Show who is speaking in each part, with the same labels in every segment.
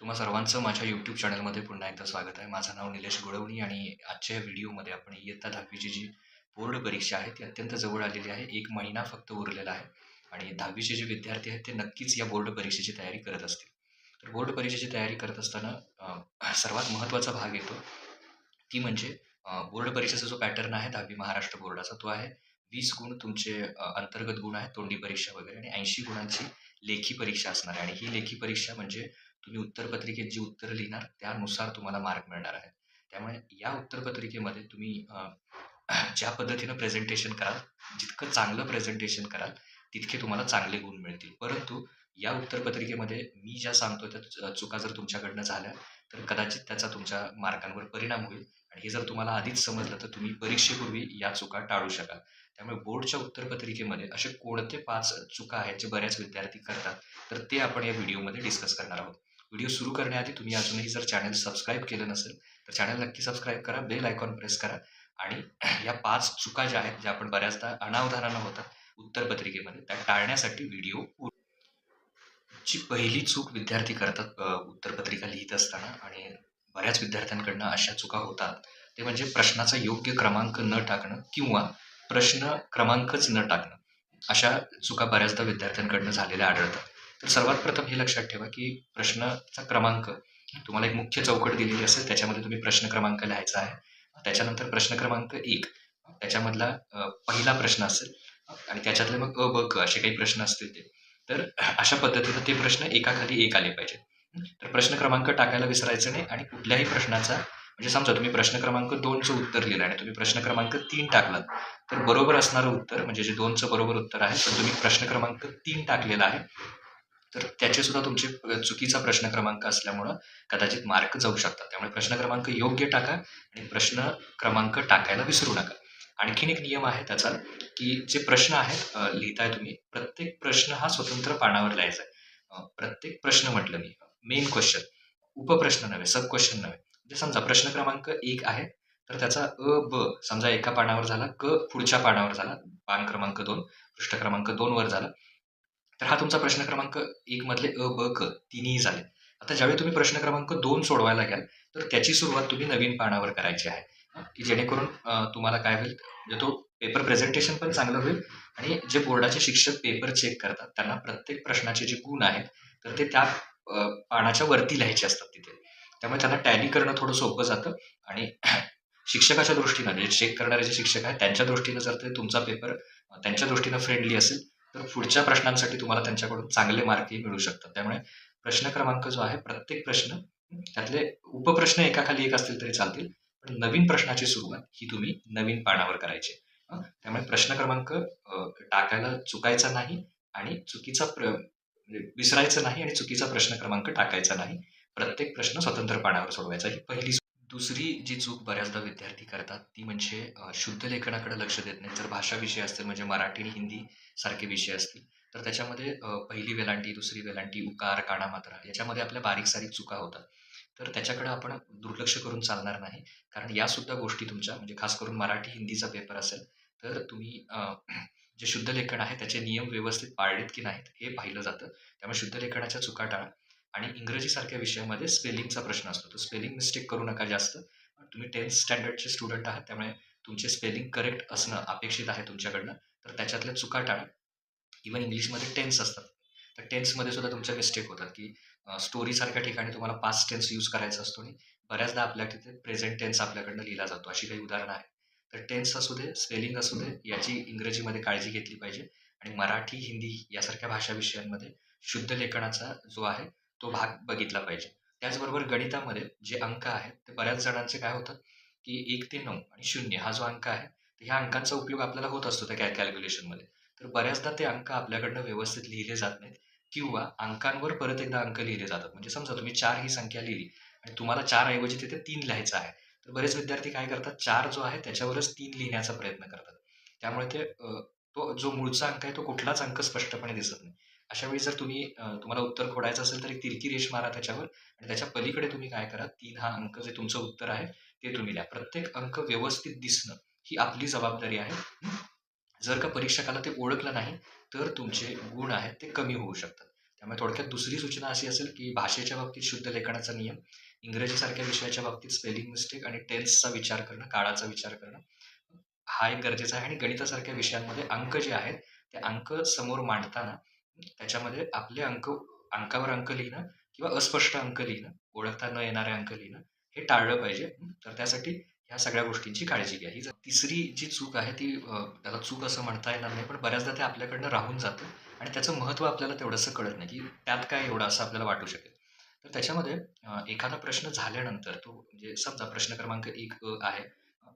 Speaker 1: तुम्हा सर्वांचं माझ्या यूट्यूब चॅनलमध्ये पुन्हा एकदा स्वागत आहे. माझं नाव निलेश गोडवणी आणि आजच्या या व्हिडिओमध्ये आपण इयत्ता दहावीची जी बोर्ड परीक्षा आहे ती अत्यंत जवळ आलेली आहे. एक महिना फक्त उरलेला आहे आणि दहावीचे जे विद्यार्थी आहेत ते नक्कीच या बोर्ड परीक्षेची तयारी करत असतील. तर बोर्ड परीक्षेची तयारी करत असताना सर्वात महत्त्वाचा भाग येतो ती म्हणजे बोर्ड परीक्षेचा जो पॅटर्न आहे दहावी महाराष्ट्र बोर्डाचा तो आहे वीस गुण तुमचे अंतर्गत गुण आहेत तोंडी परीक्षा वगैरे आणि ऐंशी गुणांची लेखी परीक्षा असणार आहे. आणि ही लेखी परीक्षा म्हणजे तुम्ही उत्तरपत्रिकेत जी उत्तरं लिहिणार त्यानुसार तुम्हाला मार्क मिळणार आहे त्यामुळे या उत्तरपत्रिकेमध्ये तुम्ही ज्या पद्धतीनं प्रेझेंटेशन कराल जितकं चांगलं प्रेझेंटेशन कराल तितके तुम्हाला चांगले गुण मिळतील. परंतु या उत्तरपत्रिकेमध्ये मी ज्या सांगतो त्या चुका जर तुमच्याकडनं झाल्या तर कदाचित त्याचा तुमच्या मार्कांवर परिणाम होईल. आणि हे जर तुम्हाला आधीच समजलं तर तुम्ही परीक्षेपूर्वी या चुका टाळू शकाल. त्यामुळे बोर्डच्या उत्तरपत्रिकेमध्ये असे कोणते पाच चुका आहेत जे बऱ्याच विद्यार्थी करतात तर ते आपण या व्हिडिओमध्ये डिस्कस करणार आहोत. व्हिडिओ सुरू करण्याआधी तुम्ही अजूनही जर चॅनल सबस्क्राईब केलं नसेल तर चॅनल नक्की सबस्क्राईब करा बेल आयकॉन प्रेस करा आणि या पाच चुका ज्या आहेत ज्या आपण बऱ्याचदा अनावधानानं होतात उत्तरपत्रिकेमध्ये त्या टाळण्यासाठी व्हिडिओ ची पहिली चूक विद्यार्थी करतात उत्तरपत्रिका लिहित असताना आणि बऱ्याच विद्यार्थ्यांकडनं अशा चुका होतात ते म्हणजे प्रश्नाचा योग्य क्रमांक न टाकणं किंवा प्रश्न क्रमांकच न टाकणं. अशा चुका बऱ्याचदा विद्यार्थ्यांकडनं झालेल्या आढळतात. तर सर्वात प्रथम हे लक्षात ठेवा की प्रश्नाचा क्रमांक तुम्हाला एक मुख्य चौकट दिलेली असेल त्याच्यामध्ये तुम्ही प्रश्न क्रमांक लिहायचा आहे. त्याच्यानंतर प्रश्न क्रमांक एक त्याच्यामधला पहिला प्रश्न असेल आणि त्याच्यातले मग अ ब क असे काही प्रश्न असतील ते. तर अशा पद्धतीनं ते प्रश्न एकाखाली एक आले पाहिजेत तर प्रश्न क्रमांक टाकायला विसरायचं नाही आणि कुठल्याही प्रश्नाचा म्हणजे समजा तुम्ही प्रश्न क्रमांक दोनचं उत्तर लिहिलं आणि तुम्ही प्रश्न क्रमांक तीन टाकलात तर बरोबर असणारं उत्तर म्हणजे जे दोनचं बरोबर उत्तर आहे पण तुम्ही प्रश्न क्रमांक तीन टाकलेला आहे तर त्याचे सुद्धा तुमचे चुकीचा प्रश्न क्रमांक असल्यामुळं कदाचित मार्क जाऊ शकतात. त्यामुळे प्रश्न क्रमांक योग्य टाका आणि प्रश्न क्रमांक टाकायला विसरू नका. आणखीन एक नियम आहे त्याचा की जे प्रश्न आहेत लिहिताय तुम्ही प्रत्येक प्रश्न हा स्वतंत्र पानावर लिहायचा आहे. प्रत्येक प्रश्न म्हटलं मी मेन क्वेश्चन उपप्रश्न नव्हे सब क्वेश्चन नव्हे. म्हणजे समजा प्रश्न क्रमांक एक आहे तर त्याचा अ ब समजा एका पानावर झाला क पुढच्या पानावर झाला पान क्रमांक दोन पृष्ठ क्रमांक दोन वर झाला तर हा तुमचा प्रश्न क्रमांक एक मधले अ ब क तिन्ही झाले. आता ज्यावेळी तुम्ही प्रश्न क्रमांक दोन सोडवायला घ्याल तर त्याची सुरुवात तुम्ही नवीन पानावर करायची आहे. की जेणेकरून तुम्हाला काय होईल म्हणजे तो पेपर प्रेझेंटेशन पण चांगलं होईल आणि जे बोर्डाचे शिक्षक पेपर चेक करतात त्यांना प्रत्येक प्रश्नाचे जे गुण आहेत तर ते त्या पानाच्या वरती लिहायचे असतात तिथे. त्यामुळे त्यांना टॅली करणं थोडं सोपं जातं आणि शिक्षकाच्या दृष्टीनं जे चेक करणारे जे शिक्षक आहेत त्यांच्या दृष्टीनं जर ते तुमचा पेपर त्यांच्या दृष्टीनं फ्रेंडली असेल तर पुढच्या प्रश्नांसाठी तुम्हाला त्यांच्याकडून चांगले मार्कही मिळू शकतात. त्यामुळे प्रश्न क्रमांक जो आहे प्रत्येक प्रश्न त्यातले उपप्रश्न एकाखाली एक असतील तरी चालतील पण नवीन प्रश्नाची सुरुवात ही तुम्ही नवीन पानावर करायची. त्यामुळे प्रश्न क्रमांक टाकायला चुकायचा नाही आणि चुकीचा प्र विसरायचा विसरायचं नाही आणि चुकीचा प्रश्न क्रमांक टाकायचा नाही. प्रत्येक प्रश्न स्वतंत्र पानावर सोडवायचा ही पहिली दुसरी जी चूक बऱ्याचदा विद्यार्थी करतात ती म्हणजे अ, शुद्ध लेखनाकडे लक्ष देत नाही जर भाषा विषय असतील म्हणजे मराठी आणि हिंदी सारखे विषय असतील तर त्याच्यामध्ये अ, पहिली वेलांटी दुसरी वेलांटी उकार काना मात्रा याच्यामध्ये आपल्या बारीक सारीक चुका होतात. तर त्याच्याकडे आपण दुर्लक्ष करून चालणार नाही. कारण या सुद्धा गोष्टी तुमच्या म्हणजे खास करून मराठी हिंदीचा पेपर असेल तर तुम्ही अ, जे शुद्ध लेखन आहे त्याचे नियम व्यवस्थित पाळलेत की नाहीत हे पाहिलं जातं. त्यामुळे शुद्ध लेखनाच्या चुका टाळा. आणि इंग्रजीसारख्या विषयामध्ये स्पेलिंगचा प्रश्न असतो. तो स्पेलिंग मिस्टेक करू नका जास्त. तुम्ही टेन्थ स्टँडर्डचे स्टुडंट आहात त्यामुळे तुमचे स्पेलिंग करेक्ट असणं अपेक्षित आहे तुमच्याकडनं. तर त्याच्यातल्या चुका टाळा. इवन इंग्लिशमध्ये टेन्स असतात. तर टेन्समध्ये सुद्धा तुमच्या मिस्टेक होतात की स्टोरीसारख्या ठिकाणी तुम्हाला पास्ट टेन्स यूज करायचा असतो आणि बऱ्याचदा आपल्या तिथे प्रेझेंट टेन्स आपल्याकडनं लिहिला जातो. अशी काही उदाहरणं आहेत. तर टेन्स असू दे स्पेलिंग असू दे याची इंग्रजीमध्ये काळजी घेतली पाहिजे. आणि मराठी हिंदी यासारख्या भाषा विषयांमध्ये शुद्ध लेखनाचा जो आहे तो भाग बघितला पाहिजे. त्याचबरोबर गणितामध्ये जे अंक आहेत ते बऱ्याच जणांचे काय होतात की एक ते नऊ आणि शून्य हा जो अंक आहे तर ह्या अंकांचा उपयोग आपल्याला होत असतो त्या कॅ कॅल्क्युलेशनमध्ये तर बऱ्याचदा ते अंक आपल्याकडनं व्यवस्थित लिहिले जात नाहीत किंवा अंकांवर परत एकदा अंक लिहिले जातात. म्हणजे समजा तुम्ही चार ही संख्या लिहिली आणि तुम्हाला चार ऐवजी तिथे तीन लिहायचं आहे तर बरेच विद्यार्थी काय करतात चार जो आहे त्याच्यावरच तीन लिहिण्याचा प्रयत्न करतात. त्यामुळे ते तो जो मूळचा अंक आहे तो कुठलाच अंक स्पष्टपणे दिसत नाही. अशा वेळी जर तुम्ही तुम्हाला उत्तर खोडायचं असेल तर एक तिरकी रेष मारा त्याच्यावर आणि त्याच्या पलीकडे तुम्ही काय करा तीन हा अंक जे तुमचं उत्तर आहे ते तुम्ही लिहा. प्रत्येक अंक व्यवस्थित दिसणं ही आपली जबाबदारी आहे. जर का परीक्षकाला ते ओळखलं नाही तर तुमचे गुण आहेत ते कमी होऊ शकतात. त्यामुळे थोडक्यात दुसरी सूचना अशी असेल की भाषेच्या बाबतीत शुद्ध लेखनाचा नियम इंग्रजीसारख्या विषयाच्या बाबतीत स्पेलिंग मिस्टेक आणि टेन्सचा विचार करणं काळाचा विचार करणं हा एक गरजेचा आहे. आणि गणितासारख्या विषयांमध्ये अंक जे आहेत ते अंक समोर मांडताना त्याच्यामध्ये आपले अंक अंकावर अंक लिहिणं किंवा अस्पष्ट अंक लिहिणं ओळखता न येणारे अंक लिहिणं हे टाळलं पाहिजे. तर त्यासाठी ह्या सगळ्या गोष्टींची काळजी घ्या. ही तिसरी जी चूक आहे ती त्याला चूक असं म्हणता येणार नाही पण बऱ्याचदा ते आपल्याकडनं राहून जातं आणि त्याचं महत्त्व आपल्याला तेवढंसं कळत नाही की त्यात काय एवढं असं आपल्याला वाटू शकेल. तर त्याच्यामध्ये एखादा प्रश्न झाल्यानंतर तो म्हणजे समजा प्रश्न क्रमांक एक आहे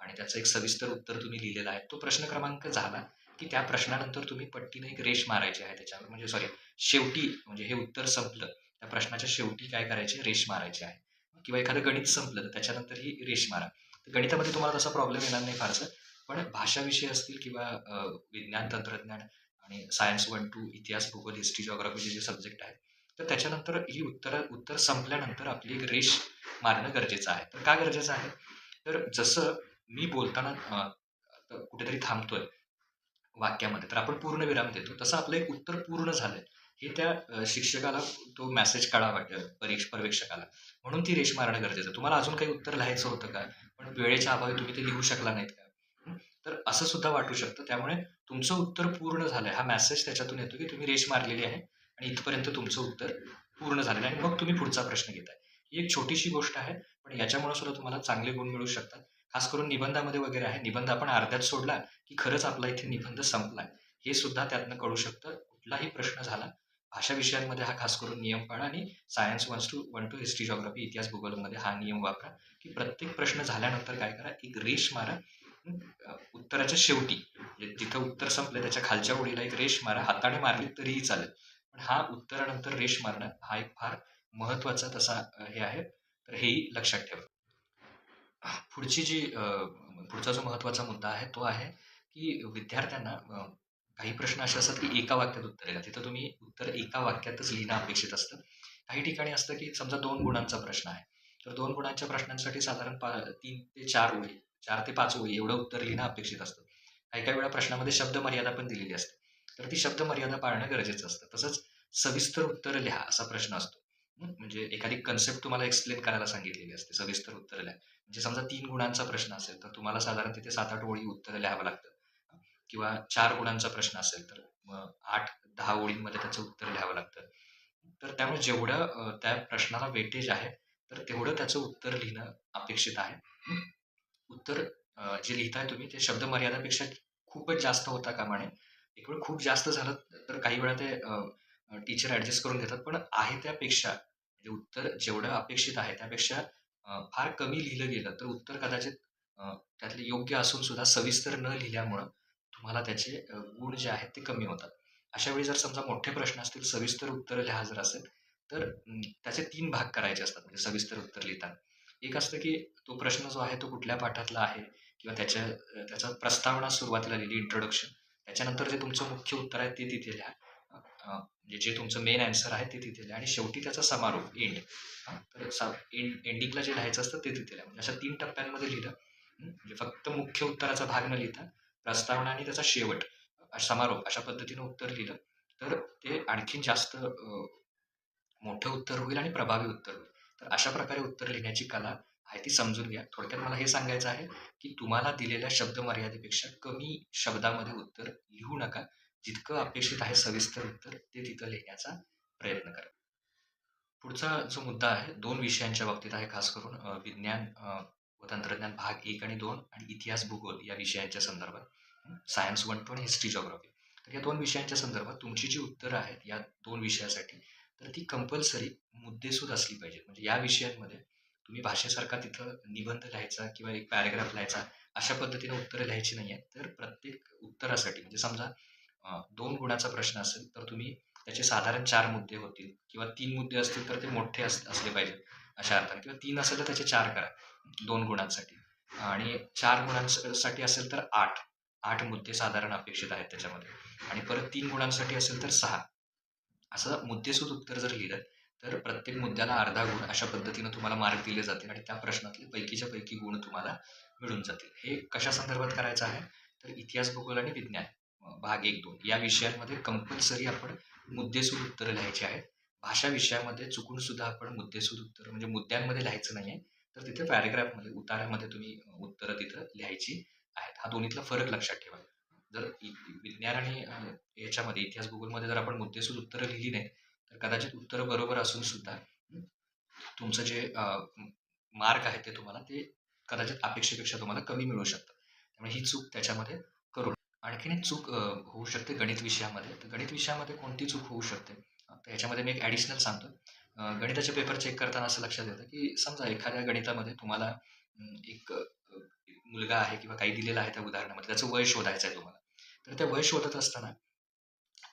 Speaker 1: आणि त्याचं एक सविस्तर उत्तर तुम्ही लिहिलेलं आहे. तो प्रश्न क्रमांक झाला की त्या प्रश्नानंतर तुम्ही पट्टीने एक रेष मारायची आहे त्याच्यावर. म्हणजे सॉरी शेवटी म्हणजे हे उत्तर संपलं त्या प्रश्नाच्या शेवटी काय करायचे? रेष मारायची आहे. किंवा एखादं गणित संपलं तर त्याच्यानंतर ही रेष मारा. तर गणितामध्ये तुम्हाला तसा प्रॉब्लेम येणार नाही फारसं पण भाषा विषय असतील किंवा विज्ञान तंत्रज्ञान आणि सायन्स वन टू इतिहास भूगोल हिस्ट्री जॉग्राफीचे जे सब्जेक्ट आहेत तर त्याच्यानंतर ही उत्तर उत्तर संपल्यानंतर आपली एक रेष मारणं गरजेचं आहे. तर का गरजेचं आहे? तर जसं मी बोलताना कुठेतरी थांबतोय. वाक्यामध्ये. तर आपण पूर्ण विराम देतो. तसं आपलं एक उत्तर पूर्ण झालंय. हे त्या शिक्षकाला तो मेसेज काढा अ, परीक्ष पर्यवेक्षकाला. म्हणून ती रेष मारणं गरजेचं. तुम्हाला अजून काही उत्तर लिहायचं होतं का? पण वेळेच्या अभावी तुम्ही ते लिहू शकला नाहीत का? तर असं सुद्धा वाटू शकतं. त्यामुळे तुमचं उत्तर पूर्ण झालंय. हा मेसेज त्याच्यातून येतो की तुम्ही रेष मारलेली आहे आणि इथपर्यंत तुमचं उत्तर पूर्ण झालेलं आहे. आणि मग तुम्ही पुढचा प्रश्न घेताय. ही एक छोटीशी गोष्ट आहे. पण याच्यामुळे सुद्धा तुम्हाला चांगले गुण मिळू शकतात. खास करून निबंधामध्ये वगैरे आहे. निबंध आपण अर्ध्यात सोडला की खरंच आपला इथे निबंध संपलाय हे सुद्धा त्यातनं कळू शकतं. कुठलाही प्रश्न झाला भाषा विषयांमध्ये हा खास करून नियम पाळा आणि science one two one two history geography इतिहास भूगोलमध्ये हा नियम वापरा की प्रत्येक प्रश्न झाल्यानंतर काय करा? एक रेष मारा. उत्तराच्या शेवटी जिथं उत्तर संपलं त्याच्या खालच्या ओळीला एक रेष मारा. हाताने मारली तरीही चालेल. पण हा उत्तरानंतर रेष मारणं हा एक फार महत्त्वाचा तसा हे आहे. तर हेही लक्षात ठेवा. पुढची जी पुढचा जो महत्त्वाचा मुद्दा आहे तो आहे की विद्यार्थ्यांना काही प्रश्न असे असतात की एका वाक्यात उत्तर येतात तिथं तुम्ही उत्तर एका वाक्यातच लिहिणं अपेक्षित असतं. काही ठिकाणी असतं की समजा दोन गुणांचा प्रश्न आहे. तर दोन गुणांच्या प्रश्नांसाठी साधारण पा तीन ते चार ओळी चार ते पाच ओळी एवढं उत्तर लिहिणं अपेक्षित असतं. काही काही वेळा प्रश्नामध्ये शब्द मर्यादा पण दिलेली असते. तर ती शब्द मर्यादा पाळणं गरजेचं असतं. तसंच सविस्तर उत्तर लिहा असा प्रश्न असतो. म्हणजे एखादी कन्सेप्ट तुम्हाला एक्सप्लेन करायला सांगितलेली असते सविस्तर उत्तर लिहा म्हणजे समजा तीन गुणांचा प्रश्न असेल तर तुम्हाला साधारण तिथे सात आठ ओळी उत्तर लिहावं लागतं. किंवा चार गुणांचा प्रश्न असेल तर आठ दहा ओळींमध्ये त्याचं उत्तर लिहावं लागतं. तर त्यामुळे जेवढं त्या प्रश्नाला वेटेज आहे तर तेवढं त्याचं उत्तर लिहिणं अपेक्षित आहे. उत्तर जे लिहिताय तुम्ही ते शब्द मर्यादापेक्षा खूपच जास्त होता कामा नये एक वेळ खूप जास्त झालं तर काही वेळा ते टीचर ऍडजस्ट करून घेतात पण आहे त्यापेक्षा म्हणजे उत्तर जेवढं अपेक्षित आहे त्यापेक्षा फार कमी लिहिलं गेलं तर उत्तर कदाचित त्यातले योग्य असून सुद्धा सविस्तर न लिहिल्यामुळं तुम्हाला त्याचे गुण जे आहेत ते कमी होतात. अशा वेळी जर समजा मोठे प्रश्न असतील सविस्तर उत्तर लिहा जर असेल तर त्याचे तीन भाग करायचे असतात म्हणजे सविस्तर उत्तर लिहिताना. एक असतं की तो प्रश्न जो आहे तो कुठल्या पाठातला आहे किंवा त्याच्या त्याचा प्रस्तावना सुरुवातीला लिहिली इंट्रोडक्शन त्याच्यानंतर जे तुमचं मुख्य उत्तर आहे ते तिथे लिहा. म्हणजे जे तुमचं मेन आन्सर आहे ते तिथे लिहा आणि शेवटी त्याचा समारोप एंड तर एंड एंडिंगला जे लिहायचं असतं ते तिथे लिहा म्हणजे अशा तीन टप्प्यांमध्ये लिहिलं म्हणजे फक्त मुख्य उत्तराचा भाग न लिहिता प्रस्तावना आणि त्याचा शेवट समारोप अशा पद्धतीनं उत्तर लिहिलं. तर ते आणखीन जास्त मोठं उत्तर होईल आणि प्रभावी उत्तर होईल. तर अशा प्रकारे उत्तर लिहिण्याची कला आहे ती समजून घ्या. थोडक्यात मला हे सांगायचं आहे की तुम्हाला दिलेल्या शब्द मर्यादेपेक्षा कमी शब्दामध्ये उत्तर लिहू नका. जितकं अपेक्षित आहे सविस्तर उत्तर ते तिथं लिहिण्याचा प्रयत्न करा पुढचा जो मुद्दा आहे दोन विषयांच्या बाबतीत आहे खास करून विज्ञान व तंत्रज्ञान भाग एक आणि दोन आणि इतिहास भूगोल या विषयांच्या संदर्भात. सायन्स वन टू आणि हिस्ट्री जॉग्राफी. तर या दोन विषयांच्या संदर्भात तुमची जी उत्तरं आहेत या दोन विषयासाठी तर ती कंपल्सरी मुद्देसूद असली पाहिजेत. म्हणजे या विषयांमध्ये तुम्ही भाषेसारखा तिथं निबंध लिहायचा किंवा एक पॅरेग्राफ लिहायचा अशा पद्धतीने उत्तरं लिहायची नाही आहेत तर प्रत्येक उत्तरासाठी म्हणजे समजा दोन गुणाचा प्रश्न असेल तर तुम्ही त्याचे साधारण चार मुद्दे होतील. किंवा तीन मुद्दे असतील तर ते मोठे असले पाहिजेत अशा अर्थाने. किंवा तीन असेल तर त्याचे चार करा दोन गुणांसाठी. आणि चार गुणांसाठी असेल तर आठ. आठ मुद्दे साधारण अपेक्षित आहेत त्याच्यामध्ये. आणि परत तीन गुणांसाठी असेल तर सहा. असं मुद्देसूद उत्तर जर लिहिलं तर प्रत्येक मुद्द्याला अर्धा गुण अशा पद्धतीनं तुम्हाला मार्क दिले जातील आणि त्या प्रश्नातले पैकीच्या पैकी गुण तुम्हाला मिळून जातील. हे कशा संदर्भात करायचं आहे? तर इतिहास भूगोल आणि विज्ञान. भाग एक दोन. या विषयांमध्ये कंपल्सरी आपण मुद्देसूद उत्तरं लिहायची आहेत. भाषा विषयामध्ये चुकून सुद्धा आपण मुद्देसूद उत्तर म्हणजे मुद्द्यांमध्ये लिहायचं नाही आहे तर तिथे पॅरेग्राफमध्ये उतारामध्ये तुम्ही उत्तरं तिथं लिहायची आहेत. हा दोन्हीतला फरक लक्षात ठेवा. जर विज्ञान आणि याच्यामध्ये इतिहास भूगोलमध्ये जर आपण मुद्देसूद उत्तरं लिहिली नाही तर कदाचित उत्तरं बरोबर असून सुद्धा तुमचं जे मार्क आहे ते तुम्हाला ते कदाचित अपेक्षेपेक्षा तुम्हाला कमी मिळू शकतं. त्यामुळे ही चूक त्याच्यामध्ये आणखीन एक चूक होऊ शकते गणित विषयामध्ये. तर गणित विषयामध्ये कोणती चूक होऊ शकते? तर याच्यामध्ये मी एक ॲडिशनल सांगतो अ, गणिताचे पेपर चेक करताना असं लक्षात येतं की समजा एखाद्या गणितामध्ये तुम्हाला अं, एक अ, मुलगा आहे किंवा काही दिलेलं आहे त्या उदाहरणामध्ये त्याचं वय शोधायचं आहे तुम्हाला. तर त्या वय शोधत असताना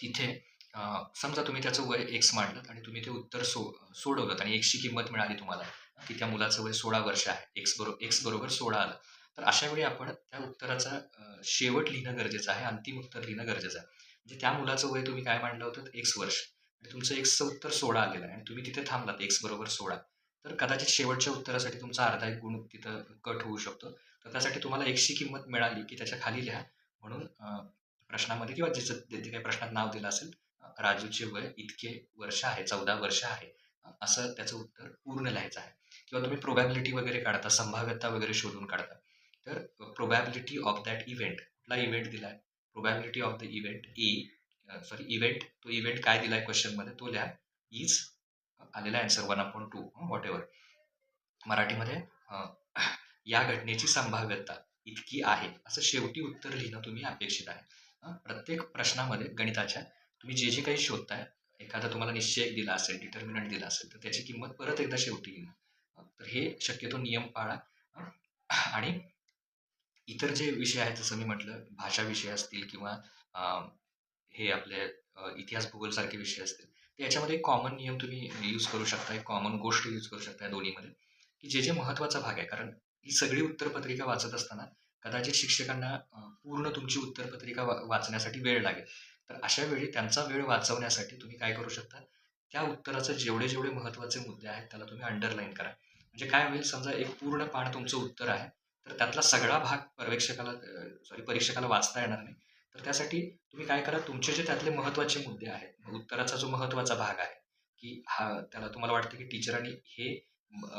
Speaker 1: तिथे अ, समजा तुम्ही त्याचं वय एक्स मांडलं आणि तुम्ही ते उत्तर सो सोडवलं आणि एक्सची किंमत मिळाली तुम्हाला की त्या मुलाचं वय सोळा वर्ष आहे. एक्स बरोबर एक्स बरोबर सोळा आलं. तर अशा वेळी आपण त्या उत्तराचा शेवट लिहिणं गरजेचं आहे अंतिम उत्तर लिहिणं गरजेचं आहे. म्हणजे त्या मुलाचं वय तुम्ही काय मांडलं होतं? एक्स वर्ष. आणि तुमचं एक्सचं उत्तर सोळा आलेलं आहे आणि तुम्ही तिथे थांबलात एक्स बरोबर सोळा. तर कदाचित शेवटच्या उत्तरासाठी तुमचा अर्धा एक गुण तिथं कट होऊ शकतो. तर त्यासाठी तुम्हाला एक्सची किंमत मिळाली की त्याच्याखाली लिहा. म्हणून प्रश्नामध्ये किंवा ज्याचं जे काही प्रश्नात नाव दिलं असेल राजूचे वय इतके वर्ष आहे चौदा वर्ष आहे असं त्याचं उत्तर पूर्ण लिहायचं आहे. किंवा तुम्ही प्रोबॅबिलिटी वगैरे काढता संभाव्यता वगैरे शोधून काढता. तर प्रोबॅबिलिटी ऑफ दॅट इव्हेंट कुठला इव्हेंट दिला आहे probability of the event A sorry event तो इव्हेंट काय दिला आहे क्वेश्चनमध्ये तो लिहा. इज आलेला answer one upon two whatever मराठीमध्ये या घटनेची संभाव्यता इतकी आहे. असं शेवटी उत्तर लिहिणं तुम्ही अपेक्षित आहे. प्रत्येक प्रश्नामध्ये गणिताच्या तुम्ही जे जे काही शोधताय एखादा तुम्हाला निश्चय दिला असेल डिटर्मिनंट दिला असेल तर त्याची किंमत परत एकदा शेवटी लिहिणं तर हे शक्यतो नियम पाळा. आणि इतर जे विषय आहेत जसं मी म्हटलं भाषा विषय असतील किंवा हे आपले अ, इतिहास भूगोलसारखे विषय असतील तर याच्यामध्ये कॉमन नियम तुम्ही यूज करू शकता कॉमन गोष्ट यूज करू शकता दोन्हीमध्ये की जे जे महत्त्वाचा भाग आहे. कारण ही सगळी उत्तरपत्रिका वाचत असताना कदाचित शिक्षकांना पूर्ण तुमची उत्तरपत्रिका वा वाचण्यासाठी वेळ लागेल. तर अशा वेळी त्यांचा वेळ वाचवण्यासाठी तुम्ही काय करू शकता? त्या उत्तराचे जेवढे जेवढे महत्त्वाचे मुद्दे आहेत त्याला तुम्ही अंडरलाईन करा. म्हणजे काय होईल समजा एक पूर्ण पान तुमचं उत्तर आहे तर त्यातला सगळा भाग पर्यवेक्षकाला सॉरी परीक्षकाला वाचता येणार नाही. तर त्यासाठी तुम्ही काय करा तुमचे जे त्यातले महत्त्वाचे मुद्दे आहेत उत्तराचा जो महत्त्वाचा भाग आहे की हा त्याला तुम्हाला वाटतं की टीचरांनी हे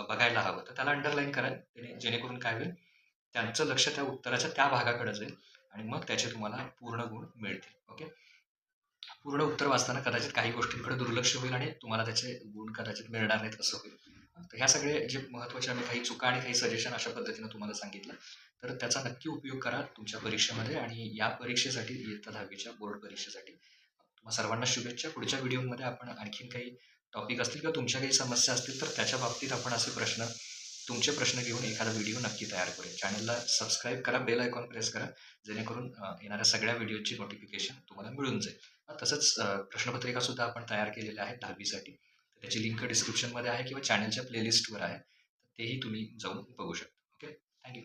Speaker 1: बघायला हवं तर त्याला अंडरलाईन करा त्याने जेणेकरून काय होईल त्यांचं लक्ष त्या उत्तराच्या त्या भागाकडे जाईल आणि मग त्याचे तुम्हाला पूर्ण गुण मिळतील ओके पूर्ण उत्तर वाचताना कदाचित काही गोष्टींकडे दुर्लक्ष होईल आणि तुम्हाला त्याचे गुण कदाचित मिळणार नाहीत असं होईल. तर ह्या सगळे जे महत्त्वाचे आम्ही काही चुका आणि काही सजेशन अशा पद्धतीनं तुम्हाला सांगितलं तर त्याचा नक्की उपयोग करा तुमच्या परीक्षेमध्ये आणि या परीक्षेसाठी इयत्ता दहावीच्या बोर्ड परीक्षेसाठी. तुम्हाला सर्वांना शुभेच्छा. पुढच्या व्हिडिओमध्ये आपण आणखीन काही टॉपिक असतील किंवा तुमच्या काही समस्या असतील तर त्याच्या बाबतीत आपण असे प्रश्न तुमचे प्रश्न घेऊन एखादा व्हिडिओ नक्की तयार करेल चॅनलला सबस्क्राईब करा बेल आयकॉन प्रेस करा जेणेकरून येणाऱ्या सगळ्या व्हिडिओची नोटिफिकेशन तुम्हाला मिळून जाईल. तसंच प्रश्नपत्रिकासुद्धा प्रश्नपत्रिका सुद्धा आपण तयार केलेल्या आहेत दहावीसाठी. त्याची लिंक डिस्क्रिप्शनमध्ये आहे किंवा चॅनलच्या प्लेलिस्टवर आहे तेही तुम्ही जाऊन बघू शकता. Okay thank you